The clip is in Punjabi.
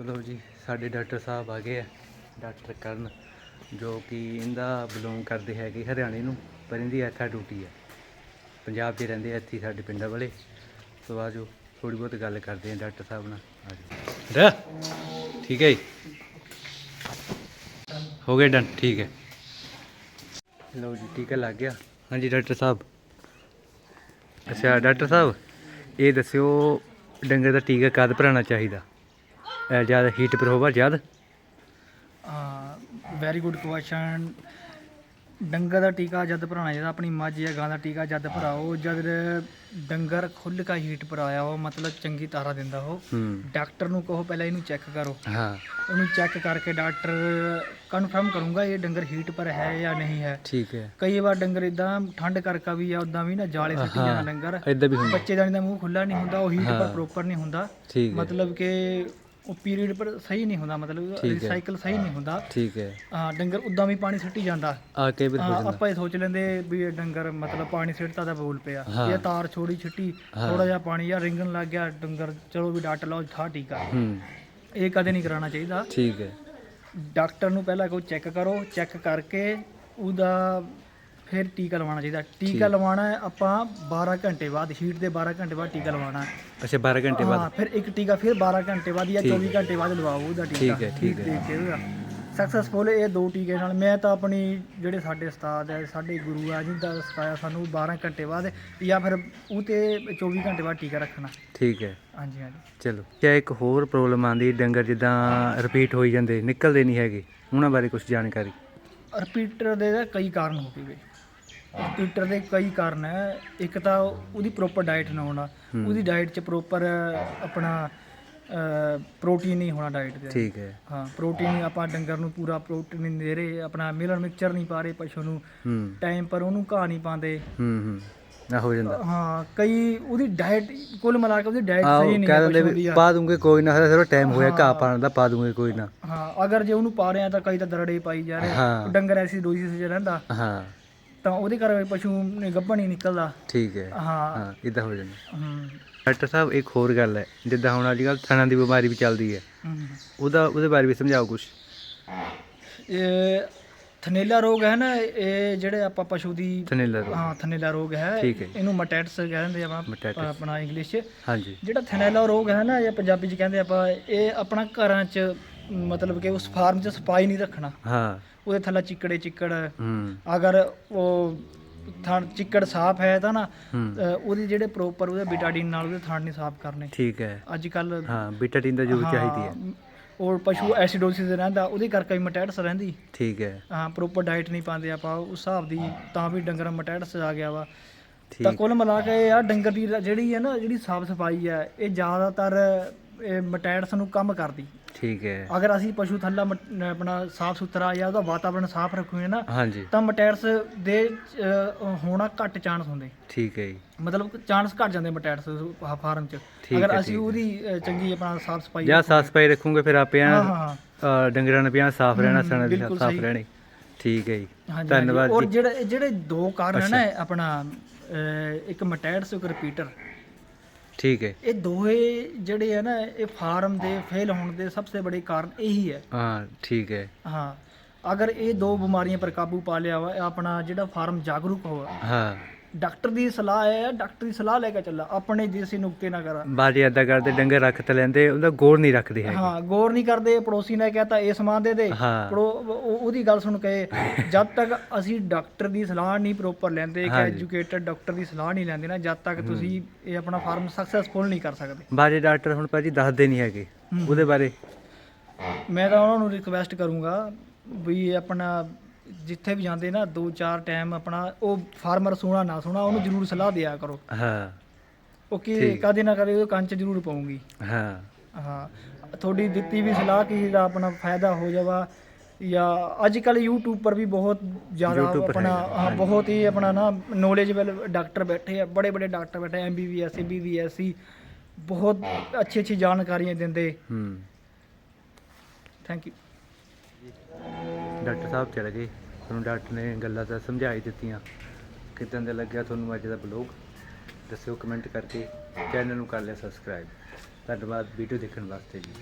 ਚਲੋ ਜੀ ਸਾਡੇ ਡਾਕਟਰ ਸਾਹਿਬ ਆ ਗਏ ਆ ਡਾਕਟਰ ਕਰਨ ਜੋ ਕਿ ਇਹਦਾ ਬਿਲੋਂਗ ਕਰਦੇ ਹੈਗੇ ਹਰਿਆਣੇ ਨੂੰ ਪਰ ਇਹਦੀ ਐਥਾ ਡਿਊਟੀ ਹੈ ਪੰਜਾਬ 'ਚ ਰਹਿੰਦੇ ਆ ਇੱਥੇ ਸਾਡੇ ਪਿੰਡਾਂ ਵਾਲੇ। ਸੋ ਆਜੋ ਥੋੜੀ ਬਹੁਤ ਗੱਲ ਕਰਦੇ ਆ ਡਾਕਟਰ ਸਾਹਿਬ ਨਾਲ ਆਜੋ ਰ ਠੀਕ ਹੈ ਜੀ। ਹੋ ਗਿਆ ਡਨ ਠੀਕ ਹੈ। ਲਓ ਜੀ ਟੀਕਾ ਲੱਗ ਗਿਆ। ਹਾਂਜੀ ਡਾਕਟਰ ਸਾਹਿਬ। ਅੱਛਾ ਡਾਕਟਰ ਸਾਹਿਬ ਇਹ ਦੱਸਿਓ ਡੰਗਰ ਦਾ ਟੀਕਾ ਕਦ ਭਰਾਉਣਾ ਚਾਹੀਦਾ? ਜ਼ਿਆਦਾ ਹੀਟ ਪਰ ਹੋਵਾ ਜ਼ਿਆਦਾ? ਵੈਰੀ ਗੁੱਡ ਕੁਐਸਚਨ ਡੰਗਰ ਦਾ ਟੀਕਾ ਜਦ ਭਰਾਉਣਾ ਚਾਹੀਦਾ ਆਪਣੀ ਮੱਝ ਜਾਂ ਗਾਂ ਦਾ ਟੀਕਾ ਜਦ ਭਰਾਓ ਜਦ ਡੰਗਰ ਖੁੱਲ੍ਹ ਕਾ ਹੀਟ ਪਰ ਆਇਆ ਉਹ ਮਤਲਬ ਚੰਗੀ ਤਾਰਾ ਦਿੰਦਾ ਹੂੰ। ਡਾਕਟਰ ਨੂੰ ਕਹੋ ਪਹਿਲਾਂ ਇਹਨੂੰ ਚੈੱਕ ਕਰੋ। ਹਾਂ। ਉਹਨੂੰ ਚੈੱਕ ਕਰਕੇ ਡਾਕਟਰ ਕਨਫਰਮ ਕਰੂੰਗਾ ਇਹ ਡੰਗਰ ਹੀਟ ਪਰ ਹੈ ਜਾਂ ਨਹੀਂ ਹੈ। ਠੀਕ ਹੈ। ਕਈ ਵਾਰ ਡੰਗਰ ਇਦਾਂ ਠੰਡ ਕਰਕੇ ਵੀ ਆ ਉਦਾਂ ਵੀ ਨਾ ਜਾਲੇ ਸੱਟੀ ਹਾਂ। ਜਾਂਦਾ ਡੰਗਰ। ਇਦਾਂ ਵੀ ਹੁੰਦਾ। ਬੱਚੇ ਦਾ ਮੂੰਹ ਖੁੱਲਾ ਨਹੀਂ ਹੁੰਦਾ ਉਹ ਹੀਟ ਪਰ ਹਾਂ। ਪ੍ਰੋਪਰ ਨਹੀਂ ਹੁੰਦਾ। ਹੈ। ਮਤਲਬ ਕਿ ਉਹ ਪੀਰੀਅਡ ਪਰ ਸਹੀ ਨਹੀਂ ਹੁੰਦਾ ਮਤਲਬ ਠੀਕ ਹੈ। ਸਹੀ ਨਹੀਂ ਹੁੰਦਾ। ਠੀਕ ਹੈ। ਹਾਂ ਡੰਗਰ ਉਦਾਂ ਵੀ ਪਾਣੀ ਸਿੱਟੀ ਜਾਂਦਾ। ਆ ਕੇ ਵੀ ਹੋ ਹਾਂ, ਜਾਂਦਾ। ਆਪਾਂ ਇਹ ਸੋਚ ਲੈਂਦੇ ਵੀ ਇਹ ਡੰਗਰ ਮਤਲਬ ਪਾਣੀ ਸਿੱਟਦਾ ਤਾਂ ਬੋਲ ਪਿਆ। ਹਾਂ। ਇਹ ਤਾਰ ਛੋੜੀ ਛਿੱਟੀ। ਥੋੜਾ ਜਿਹਾ ਪਾਣੀ ਜਾਂ ਰਿੰਗਣ ਲੱਗ ਗਿਆ ਡੰਗਰ ਚਲੋ ਵੀ ਡਾਟ ਲਾਓ ਥਾ ਟੀਕਾ ਹੂੰ। ਇਹ ਕਦੇ ਨਹੀਂ ਕਰਾਉਣਾ ਚਾਹੀਦਾ। ਠੀਕ ਹੈ। ਡਾਕਟਰ ਨੂੰ ਪਹਿਲਾਂ ਕੋਈ ਚੈੱਕ ਕਰੋ ਚੈੱਕ ਕਰਕੇ ਉਹਦਾ ਫਿਰ ਟੀਕਾ ਲਵਾਉਣਾ ਚਾਹੀਦਾ। ਟੀਕਾ ਲਵਾਉਣਾ ਹੈ ਆਪਾਂ 12 ਘੰਟੇ ਬਾਅਦ ਹੀਟ ਦੇ 12 ਘੰਟੇ ਬਾਅਦ ਟੀਕਾ ਲਵਾਉਣਾ ਹੈ। ਅੱਛਾ 12 ਘੰਟੇ ਬਾਅਦ? ਹਾਂ ਫਿਰ ਇੱਕ ਟੀਕਾ ਫਿਰ 12 ਘੰਟੇ ਬਾਅਦ ਜਾਂ ਠੀਕ 24 ਘੰਟੇ ਬਾਅਦ ਲਵਾਓ ਉਹਦਾ ਟੀਕਾ। ਠੀਕ ਹੈ, ਠੀਕ ਹੈ। ਸਕਸੈਸਫੁਲ ਇਹ ਦੋ ਟੀਕੇ ਨਾਲ। ਮੈਂ ਤਾਂ ਆਪਣੀ ਜਿਹੜੇ ਸਾਡੇ ਉਸਤਾਦ ਹੈ ਸਾਡੇ ਗੁਰੂ ਆ ਜਿੰਦਾ ਸਿਖਾਇਆ ਸਾਨੂੰ 12 ਘੰਟੇ ਬਾਅਦ ਜਾਂ ਫਿਰ ਉਹ ਤੇ 24 ਘੰਟੇ ਬਾਅਦ ਟੀਕਾ ਰੱਖਣਾ। ਠੀਕ ਹੈ। ਹਾਂਜੀ ਹਾਂਜੀ। ਚਲੋ ਕਿਆ ਇੱਕ ਹੋਰ ਪ੍ਰੋਬਲਮ ਆਂਦੀ ਡੰਗਰ ਜਿੱਦਾਂ ਰਿਪੀਟ ਹੋਈ ਜਾਂਦੇ ਨਿਕਲਦੇ ਨਹੀਂ ਹੈਗੇ। ਉਹਨਾਂ ਬਾਰੇ ਕੁਝ ਜਾਣਕਾਰੀ? ਰਿਪੀਟਰ ਦੇ ਕਈ ਕਾਰਨ ਹੋ ਗਏ। ਰਿਪੀਟਰ ਦੇ ਕਈ ਕਾਰਨ ਹੈ। ਇੱਕ ਤਾਂ ਉਹਦੀ ਪ੍ਰੋਪਰ ਡਾਈਟ ਨਾ ਹੋਣਾ। ਉਹਦੀ ਡਾਈਟ 'ਚ ਪ੍ਰੋਪਰ ਆਪਣਾ ਪ੍ਰੋਟੀਨ ਨਹੀਂ ਹੋਣਾ ਡਾਈਟ ਦੇ। ਠੀਕ ਹੈ। ਹਾਂ ਪ੍ਰੋਟੀਨ ਆਪਾਂ ਡੰਗਰ ਨੂੰ ਪੂਰਾ ਪ੍ਰੋਟੀਨ ਨਹੀਂ ਦੇ ਰਹੇ। ਆਪਣਾ ਮਿਲਣ ਮਿਕਸਚਰ ਨਹੀਂ ਪਾ ਰਹੇ ਪਸ਼ੂ ਨੂੰ। ਟਾਈਮ ਪਰ ਉਹਨੂੰ ਘਾਹ ਨਹੀਂ ਪਾਉਂਦੇ। ਹੂੰ ਹੂੰ। ਨਾ ਹੋ ਜਾਂਦਾ। ਹਾਂ ਕਈ ਉਹਦੀ ਡਾਈਟ ਕੁੱਲ ਮਿਲਾ ਕੇ ਉਹਦੀ ਡਾਈਟ ਸਹੀ ਨਹੀਂ ਕਹਿ ਹੈ ਦਿੰਦੇ ਪਸ਼ੂ ਦੀ। ਵੀ। ਪਾ ਦੂੰਗੇ ਕੋਈ ਨਾ ਸਿਰਫ ਟਾਈਮ ਹੋਇਆ ਘਾਹ। ਪਾਣ ਦਾ ਪਾ ਦੂੰਗੇ ਕੋਈ ਨਾ। ਹਾਂ ਅਗਰ ਜੇ ਉਹਨੂੰ ਪਾ ਰਹੇ ਆ ਤਾਂ ਕਈ ਤਾਂ ਦਰੜੇ ਪਾਈ ਜਾ ਰਹੇ। ਡੰਗਰ ਐਸੀ ਡੋਸਿਸ 'ਚ ਰਹਿੰਦਾ। ਹਾਂ। ਤਾਂ ਉਹਦੇ ਕਰਕੇ ਪਸ਼ੂ ਨੇ ਗੱਭਣ ਨਹੀਂ ਨਿਕਲਦਾ। ਠੀਕ ਹੈ। ਹਾਂ। ਹਾਂ ਇਦਾਂ ਹੋ ਜਾਂਦਾ। ਹਮ, ਡਾਕਟਰ ਸਾਹਿਬ ਇੱਕ ਹੋਰ ਗੱਲ ਹੈ ਜਿੱਦਾਂ ਹੁਣ ਅੱਜ ਕੱਲ੍ਹ ਥਣਾਂ ਦੀ ਬਿਮਾਰੀ ਵੀ ਚੱਲਦੀ ਹੈ। ਹਮ। ਉਹਦਾ ਉਹਦੇ ਬਾਰੇ ਵੀ ਸਮਝਾਓ ਕੁਝ ਇਹ ਥਨੇਲਾ ਰੋਗ ਹੈ ਨਾ ਇਹ ਜਿਹੜੇ ਆਪਾਂ ਪਸ਼ੂ ਦੀ ਥਨੇਲਾ ਰੋਗ। ਹਾਂ ਥਨੇਲਾ ਰੋਗ ਹੈ। ਠੀਕ ਹੈ। ਇਹਨੂੰ ਮਟੈਟਸ ਕਹਿੰਦੇ ਆਪਾਂ। ਆਪਣਾ ਇੰਗਲਿਸ਼। 'ਚ ਹਾਂਜੀ। ਜਿਹੜਾ ਥਨੇਲਾ ਰੋਗ ਹੈ ਨਾ ਇਹ ਪੰਜਾਬੀ 'ਚ ਕਹਿੰਦੇ ਆਪਾਂ ਇਹ ਆਪਣਾ ਘਰਾਂ 'ਚ ਮਤਲਬ ਕਿ ਉਸ ਫਾਰਮ 'ਚ ਸਫ਼ਾਈ ਨਹੀਂ ਰੱਖਣਾ। ਹਾਂ। ਉਹਦੇ ਥੱਲੇ ਚਿੱਕੜੇ ਚਿੱਕੜ। ਹੂੰ। ਅਗਰ ਉਹ ਥਣ ਚਿੱਕੜ ਸਾਫ਼ ਹੈ ਤਾਂ ਨਾ ਹੂੰ। ਅ, ਉਹਦੀ ਜਿਹੜੇ ਪ੍ਰੋਪਰ ਉਹਦੇ ਬਿਟਾਡੀਨ ਨਾਲ ਉਹਦੇ ਥਣ ਨਹੀਂ ਸਾਫ਼ ਕਰਨੇ। ਠੀਕ ਹੈ। ਅੱਜ ਕੱਲ ਹਾਂ ਬੀਟਾਡੀਨ ਦਾ ਯੂਜ਼ ਚਾਹੀਦੀ ਹੈ। ਉਹ ਪਸ਼ੂ ਐਸੀਡੋਸਿਸ ਰਹਿੰਦਾ ਉਹਦੇ ਕਰਕੇ ਵੀ ਮਟੈਟਸ ਰਹਿੰਦੀ। ਠੀਕ ਹੈ। ਹਾਂ ਪ੍ਰੋਪਰ ਡਾਈਟ ਨਹੀਂ ਪਾਉਂਦੇ ਆਪਾਂ ਉਸ ਹਿਸਾਬ ਦੀ ਤਾਂ ਵੀ ਡੰਗਰ ਮਟੈਟਸ ਆ ਗਿਆ ਵਾ। ਤਾਂ ਠੀਕ। ਕੁੱਲ ਮਿਲਾ ਕੇ ਆ ਡੰਗਰ ਦੀ ਜਿਹੜੀ ਹੈ ਨਾ ਜਿਹੜੀ ਸਾਫ਼ ਸਫ਼ਾਈ ਹੈ ਇਹ ਜ਼ਿਆਦਾਤਰ ਮਟੈਟਸ ਨੂੰ ਕੰਮ ਕਰਦੀ। ਠੀਕ ਹੈ। ਅਗਰ ਅਸੀਂ ਪਸ਼ੂ ਥੱਲਾ ਆਪਣਾ ਸਾਫ਼ ਸੁਥਰਾ ਜਾਂ ਉਹਦਾ ਵਾਤਾਵਰਣ ਸਾਫ਼ ਰੱਖੂਗੇ ਨਾ ਹਾਂਜੀ। ਤਾਂ ਮਟੈਟਸ ਦੇ ਹੋਣਾ ਘੱਟ ਚਾਂਸ ਹੁੰਦੇ। ਠੀਕ ਹੈ ਜੀ। ਮਤਲਬ ਚਾਂਸ ਘੱਟ ਜਾਂਦੇ ਮਟੈਟਸ ਫਾਰਮ 'ਚ। ਅਗਰ ਅਸੀਂ। ਉਹਦੀ ਚੰਗੀ ਆਪਣਾ ਸਾਫ਼ ਸਫ਼ਾਈ ਜਾਂ ਸਾਫ਼ ਸਫ਼ਾਈ ਰੱਖੂਗੇ ਫਿਰ ਆਪੇ ਅ, ਡੰਗਰਾਂ ਨੇ ਪਿਆ ਸਾਫ਼ ਰਹਿਣਾ ਸਣਾ ਵੀ ਸਾਫ਼। ਰਹਿਣੀ। ਠੀਕ ਹੈ ਜੀ। ਧੰਨਵਾਦ ਹਾਂਜੀ। ਔਰ ਜੀ। ਜਿਹੜੇ ਜਿਹੜੇ ਦੋ ਕਾਰਨ ਹੈ ਨਾ ਆਪਣਾ ਇੱਕ ਮਟੈਟਸ ਇੱਕ ਰਿਪੀਟਰ। ਠੀਕ ਹੈ। ਇਹ ਦੋਏ ਜਿਹੜੇ ਹੈ ਨਾ ਇਹ ਫਾਰਮ ਦੇ ਫੇਲ ਹੋਣ ਦੇ ਸਭ ਤੋਂ ਬੜੇ ਕਾਰਨ ਇਹੀ ਹੈ। ਹਾਂ ਠੀਕ ਹੈ। ਹਾਂ ਅਗਰ ਇਹ ਦੋ ਬਿਮਾਰੀਆਂ ਪਰ ਕਾਬੂ ਪਾ ਲਿਆ ਵਾ ਆਪਣਾ ਜਿਹੜਾ ਫਾਰਮ ਜਾਗਰੂਕ ਹੋਵੇ ਹਾਂ। ਡਾਕਟਰ ਦੀ ਸਲਾਹ ਹੈ ਡਾਕਟਰ ਦੀ ਸਲਾਹ ਲੈ ਕੇ ਚੱਲਾ ਆਪਣੇ ਦੇਸੀ ਨੁਕਤੇ ਨਾ ਕਰਾ। ਬਾਜੀ ਏਦਾਂ ਕਰਦੇ ਡੰਗਰ ਰੱਖ ਤੇ ਲੈਂਦੇ ਉਹਦਾ ਗੌਰ ਨਹੀਂ ਰੱਖਦੇ ਹੈਗੇ। ਹਾਂ ਗੌਰ ਨਹੀਂ ਕਰਦੇ ਪੜੋਸੀ ਨੇ ਕਹਤਾ ਇਹ ਸਮਾਨ ਦੇ ਦੇ। ਹਾਂ। ਉਹਦੀ ਗੱਲ ਸੁਣ ਕੇ ਜਦ ਤੱਕ ਅਸੀਂ ਡਾਕਟਰ ਦੀ ਸਲਾਹ ਨਹੀਂ ਪ੍ਰੋਪਰ ਲੈਂਦੇ ਇੱਕ ਹਾਂਜੀ। ਐਜੂਕੇਟਡ ਡਾਕਟਰ ਦੀ ਸਲਾਹ ਨਹੀਂ ਲੈਂਦੇ ਨਾ ਜਦ ਤੱਕ ਤੁਸੀਂ ਇਹ ਆਪਣਾ ਫਾਰਮ ਸਕਸੈਸਫੁਲ ਨਹੀਂ ਕਰ ਸਕਦੇ। ਬਾਜੀ ਡਾਕਟਰ ਹੁਣ ਭਾਜੀ ਦੱਸਦੇ ਨਹੀਂ ਹੈਗੇ। ਉਹਦੇ ਬਾਰੇ। ਮੈਂ ਤਾਂ ਉਹਨਾਂ ਨੂੰ ਰਿਕਵੈਸਟ ਕਰੂੰਗਾ ਵੀ ਆਪਣਾ ਜਿੱਥੇ ਵੀ ਜਾਂਦੇ ਨਾ ਦੋ ਚਾਰ ਟਾਈਮ ਆਪਣਾ ਉਹ ਫਾਰਮਰ ਸੋਣਾ ਨਾ ਸੋਣਾ ਉਹਨੂੰ ਜ਼ਰੂਰ ਸਲਾਹ ਦਿਆ ਕਰੋ। ਹਾਂ। ਉਹ ਕੀ। ਕਦੇ ਨਾ ਕਦੇ ਉਹ ਕੰਨ 'ਚ ਜ਼ਰੂਰ ਪਾਉਂਗੀ। ਹਾਂ। ਹਾਂ। ਤੁਹਾਡੀ ਦਿੱਤੀ ਵੀ ਸਲਾਹ ਕਿਸੇ ਦਾ ਆਪਣਾ ਫਾਇਦਾ ਹੋ ਜਾਵਾ ਜਾਂ ਅੱਜ ਕੱਲ YouTube ਪਰ ਵੀ ਬਹੁਤ ਜ਼ਿਆਦਾ ਆਪਣਾ। ਬਹੁਤ ਹੀ ਆਪਣਾ ਨਾ ਨੌਲੇਜਬਲ ਡਾਕਟਰ ਬੈਠੇ ਆ ਬੜੇ ਬੜੇ ਡਾਕਟਰ ਬੈਠੇ ਐਮਬੀਬੀਐਸ ਐਮਬੀਬੀਐਸ ਬਹੁਤ ਅੱਛੀ ਅੱਛੀ ਜਾਣਕਾਰੀਆਂ ਦਿੰਦੇ। ਹੂੰ। ਥੈਂਕ ਯੂ ਡਾਕਟਰ ਸਾਹਿਬ ਚਲੇ ਗਏ। ਤੁਹਾਨੂੰ ਡਾਕਟਰ ਨੇ ਗੱਲਾਂ ਤਾਂ ਸਮਝਾਈ ਦਿੱਤੀਆਂ। ਕਿਦਾਂ ਦਾ ਲੱਗਿਆ ਤੁਹਾਨੂੰ ਅੱਜ ਦਾ ਬਲੌਗ ਦੱਸਿਓ ਕਮੈਂਟ ਕਰਕੇ। ਚੈਨਲ ਨੂੰ ਕਰ ਲਿਆ ਸਬਸਕ੍ਰਾਈਬ ਧੰਨਵਾਦ ਵੀਡੀਓ ਦੇਖਣ ਵਾਸਤੇ ਜੀ।